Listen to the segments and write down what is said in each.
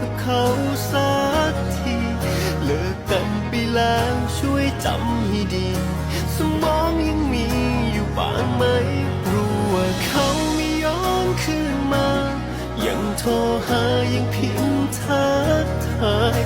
กับเขาสักที เลิกกันไปแล้วช่วยจำให้ดี สมองยังมีอยู่บ้างไหมกลัวเขาไม่ย้อนคืนมา ยังโทรหายังพิมพ์ทักทาย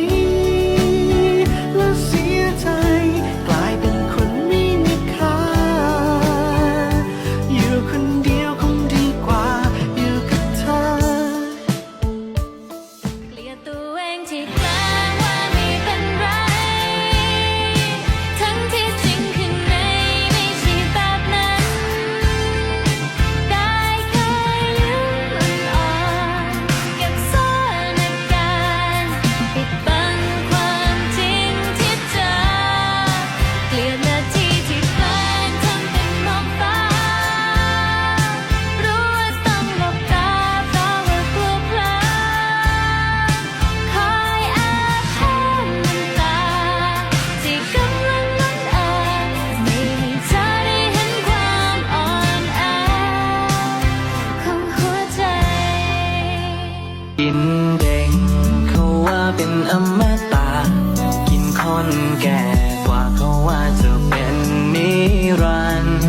กินเด้งเขาว่าเป็นอมตะกินคนแก่กว่าเขาว่าจะเป็นนิรันดร์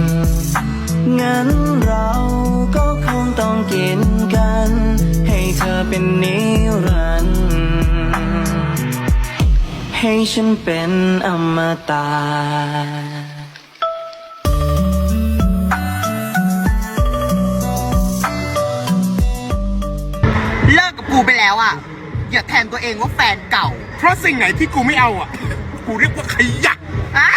งั้นเราก็คงต้องกินกัน ให้เธอเป็นนิรันดร์ให้ฉันเป็นอมตะ ล้วอะอย่าแทนตัวเองว่าแฟนเก่า เพราะสิ่งไหนที่กูไม่เอาอะ กูเรียกว่าขยะ อะ